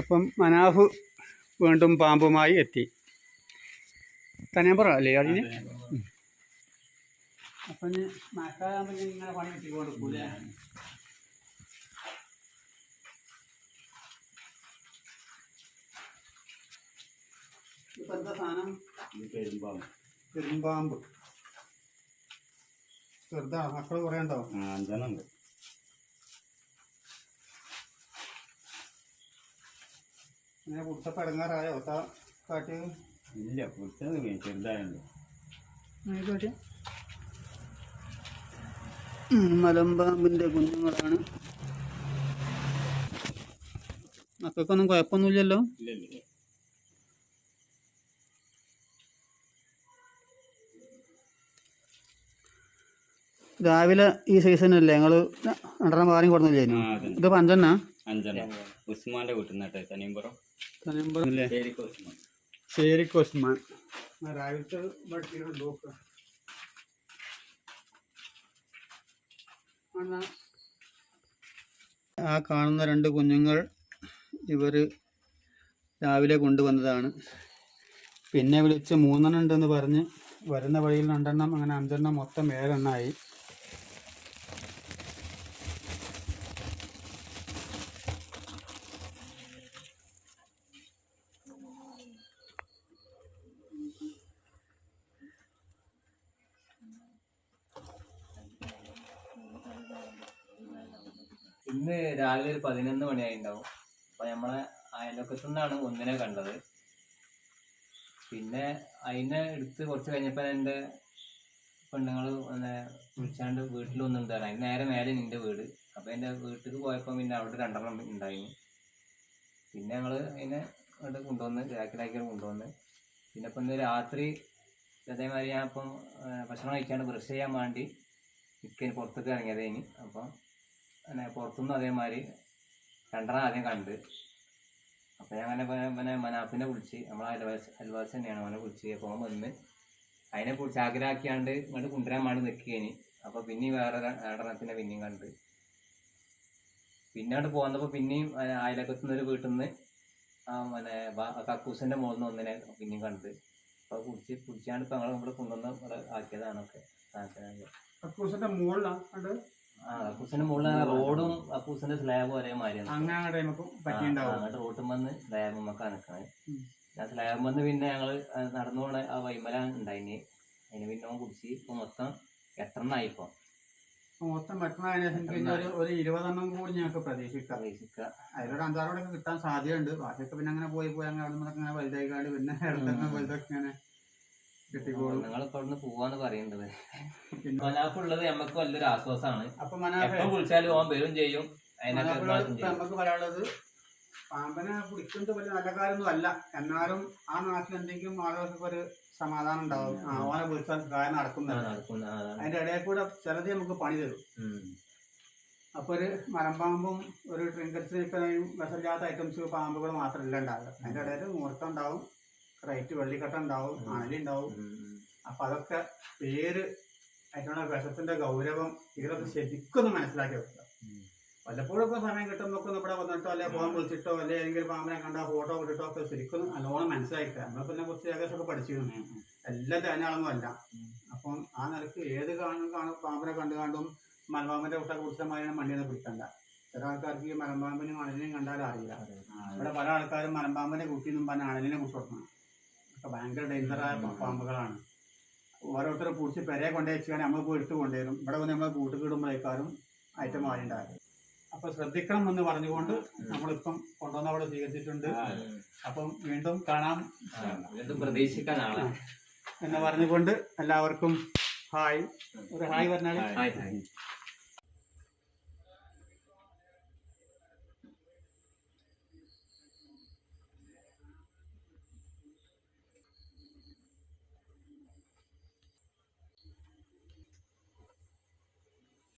അപ്പം മനാഫ് വീണ്ടും പാമ്പുമായി എത്തി. തനിയമ്പുറം അല്ലേ അതിന് അപ്പം മഴക്കാലാകുമ്പോൾ ഇങ്ങനെ പണി കിട്ടിക്കൊണ്ടിരിക്കൂലേ ഇപ്പം എന്താ സാധനം? പെരുമ്പാമ്പ്. പെരുമ്പാമ്പ്. ചെറുതാ മക്കൾ കുറേ ഉണ്ടോ? അഞ്ചെണ്ണം ഉണ്ട്. അങ്ങനെ കുടിച്ചപ്പോൾ പടങ്ങാറായോ? കാട്ടി ഇല്ല കുറിച്ചത് ചെറുതായുണ്ട് ആയിക്കോട്ടെ. മലമ്പാമ്പിന്റെ കുഞ്ഞുങ്ങളാണ്. മക്കൾക്കൊന്നും കുഴപ്പമൊന്നുമില്ലല്ലോ? ഇല്ല ഇല്ല രാവിലെ ഈ സീസണല്ലേ ഞങ്ങൾ രണ്ടെണ്ണം പാലും കൊടുന്നില്ലേ ഇത് പഞ്ചെണ്ണ? ഉസ്മാന്റെ വീട്ടിൽ നിന്നിട്ട് തനിയമ്പുറം. ഉസ്മാൻ നോക്കുക ആ കാണുന്ന രണ്ട് കുഞ്ഞുങ്ങൾ ഇവർ രാവിലെ കൊണ്ടുവന്നതാണ്. പിന്നെ വിളിച്ച് മൂന്നെണ്ണം ഉണ്ടെന്ന് പറഞ്ഞ് വരുന്ന വഴിയിൽ രണ്ടെണ്ണം അങ്ങനെ അഞ്ചെണ്ണം മൊത്തം ഏഴെണ്ണമായി ഇന്ന് രാവിലെ ഒരു പതിനൊന്ന് മണിയായിണ്ടാവും. അപ്പൊ നമ്മളെ അയൽവക്കത്തു നിന്നാണ് ഒന്നിനെ കണ്ടത്. പിന്നെ അതിനെ എടുത്ത് കുറച്ച് കഴിഞ്ഞപ്പോൾ എന്റെ പെണ്ണുങ്ങൾ പിന്നെ വിളിച്ചാണ്ട് വീട്ടിൽ ഒന്നുണ്ടായിരുന്നു അതിന് നേരെ മേലെ നിന്റെ വീട്. അപ്പോൾ എന്റെ വീട്ടിൽ പോയപ്പോൾ പിന്നെ അവിടെ രണ്ടെണ്ണം ഉണ്ടായിരുന്നു പിന്നെ ഞങ്ങൾ അതിനെ അവിടെ കൊണ്ടുവന്ന് ജാക്കിലാക്കി കൊണ്ടുവന്ന്. പിന്നെ ഇപ്പം ഇന്ന് രാത്രി അതേമാതിരി ഞാൻ ഇപ്പം ഭക്ഷണം കഴിക്കാണ്ട് ബ്രഷ് ചെയ്യാൻ വേണ്ടി ഇക്കന് പുറത്തേക്ക് ഇനി അപ്പം പിന്നെ പുറത്തുനിന്ന് അതേമാതിരി രണ്ടെണ്ണം ആദ്യം കണ്ട്. അപ്പം ഞാൻ അങ്ങനെ പിന്നെ- മനാഫിനെ വിളിച്ച് നമ്മളെ അയൽവാസി അയൽവാസി തന്നെയാണ് അവനെ വിളിച്ച്. അപ്പോൾ അവൻ വന്ന് അതിനെ കുറിച്ച് ആഗ്രഹമാക്കിയാണ്ട് ഇങ്ങോട്ട് കൊണ്ടുവരാൻ വേണ്ടി നിൽക്കുകയാണ് അപ്പോൾ പിന്നെയും വേറെ രണ്ടെണ്ണത്തിനെ പിന്നെയും കണ്ട്. പിന്നെ അങ്ങോട്ട് പോകുന്നപ്പോൾ പിന്നെയും അയലക്കത്തു നിന്നൊരു വീട്ടിൽ നിന്ന് ആ പിന്നെ കക്കൂസിന്റെ മുകളിൽ നിന്ന് ഒന്നിനെ പിന്നെയും കണ്ട്. അപ്പോൾ കുടിച്ച് കുടിച്ചാണ്ട് ഇപ്പോൾ ഞങ്ങൾ ഇവിടെ കൊണ്ടുവന്ന് ആക്കിയതാണൊക്കെ. കക്കൂസിന്റെ മുകളിലാണ് മുകളിൽ റോഡും അപ്പൂസിന്റെ സ്ലാബും ഒരേ മാതിരിയാണ് അങ്ങനെ നമുക്ക് അങ്ങോട്ട് റോട്ടും വന്ന് സ്ലാബും ഒക്കെ നിൽക്കണേ ആ സ്ലാബും വന്ന് പിന്നെ ഞങ്ങൾ നടന്നു പോണ ആ വൈമല ഉണ്ടായിന്. അതിന് പിന്നെ ഓൻ കുടിച്ച് ഇപ്പൊ മൊത്തം എട്ടെണ്ണായി ഇപ്പൊ? മൊത്തം കഴിഞ്ഞാൽ ഒരു ഇരുപതെണ്ണം കൂടി ഞങ്ങൾക്ക് പ്രതീക്ഷിക്കാം. പ്രതീക്ഷിക്ക. അതിലൊരു അഞ്ചാറോടൊക്കെ കിട്ടാൻ സാധ്യതയുണ്ട്. ബാക്കിയൊക്കെ പിന്നെ അങ്ങനെ പോയി പോയി അങ്ങനെ അവിടെ നിന്ന് അങ്ങനെ കാട് പിന്നെ ഇടത്തൊക്കെ വലുതൊക്കെ ഇങ്ങനെ കിട്ടിക്കോളും. നിങ്ങൾ ഇപ്പൊ പോവാന്ന് പറയേണ്ടത്. മനാഫ് ഉള്ളത് നമുക്ക് വലിയൊരു ആശ്വാസമാണ് അപ്പൊ മനാഫെ എപ്പോ വിളിച്ചാലും ഓൻ വരും ചെയ്യും. അതിനൊക്കെ മനാഫിനോട് ഇപ്പൊ നമുക്ക് പറയാനുള്ളത് പാമ്പനെ പിടിക്കുന്നത് വലിയ നല്ല കാര്യമൊന്നും അല്ല. എന്നാലും ആ നാട്ടിൽ എന്തെങ്കിലും ആളുകൾക്ക് ഒരു സമാധാനം ഉണ്ടാവും. ആ, ഓനെ വിളിച്ചാൽ കാര്യം നടക്കുന്നുണ്ട് നടക്കുന്ന അതിന്റെ ഇടയിൽ കൂടെ ചിലത് നമുക്ക് പണി തരും. ഉം. അപ്പൊ ഒരു മരംപാമ്പും ഒരു ട്രിങ്കറ്റ്സിനും വിഷമില്ലാത്ത ഐറ്റംസ് പാമ്പുകൾ മാത്രമല്ല ഉണ്ടാവുക. അതിന്റെ ഇടയിൽ മുഹൂർത്തം ഉണ്ടാവും. റൈറ്റ് വെള്ളിക്കട്ട ഉണ്ടാവും അണലുണ്ടാവും. അപ്പൊ അതൊക്കെ പേര് അതിനുള്ള വിഷത്തിന്റെ ഗൗരവം ഇതൊക്കെ ശരിക്കും ഒന്ന് മനസ്സിലാക്കി വെക്കുക. വല്ലപ്പോഴും ഒക്കെ സമയം കിട്ടുമ്പോൾ ഇവിടെ വന്നിട്ടോ അല്ലെ ഫോൺ വിളിച്ചിട്ടോ അല്ലെ ഏതെങ്കിലും പാമ്പിനെ കണ്ട ഫോട്ടോ വിട്ടിട്ടോ ഒക്കെ ശരിക്കും നല്ലോണം മനസ്സിലാക്കുക നമ്മളിപ്പോ ഇതിനെ കുറിച്ച് ഏകദേശം ഒക്കെ പഠിച്ചിരുന്നു എല്ലാം തന്നെയാണെന്നും അല്ല. അപ്പം ആ നിലയ്ക്ക് ഏത് കാണും കാണും പാമ്പിനെ കണ്ടു കണ്ടും മലബാമ്പിന്റെ കുട്ട കുറിച്ച മാതിരി മണ്ണിനെ പിടിക്കണ്ട. ചില ആൾക്കാർക്ക് ഈ മലമ്പാമ്പിനും അണലിനെയും കണ്ടാലും അറിയില്ല. ഇവിടെ പല ആൾക്കാരും മലമ്പാമ്പിനെ കുട്ടിന്നും പറഞ്ഞ അണലിനെ കുറിച്ച് കൊടുക്കണം. ഒക്കെ ഭയങ്കര ഡേഞ്ചറായ പാമ്പുകളാണ്. ഓരോരുത്തരും പിടിച്ച് പെരയെ കൊണ്ടേ വെച്ചാൽ നമ്മൾ പോയി എടുത്ത് കൊണ്ടുവരും ഇവിടെ വന്ന് നമ്മളെ കൂട്ടുകിടുമ്പോഴേക്കാരും ഐറ്റം മാറിണ്ടാകും അപ്പൊ ശ്രദ്ധിക്കണം എന്ന് പറഞ്ഞുകൊണ്ട് നമ്മളിപ്പം കൊണ്ടുവന്ന അവിടെ സ്വീകരിച്ചിട്ടുണ്ട്. അപ്പം വീണ്ടും കാണാം. പ്രതീക്ഷിക്കാനാണ് വീണ്ടും എന്ന് പറഞ്ഞുകൊണ്ട് എല്ലാവർക്കും ഹായ്. ഒരു ഹായ് പറഞ്ഞാൽ ഹായ് ഹായ്.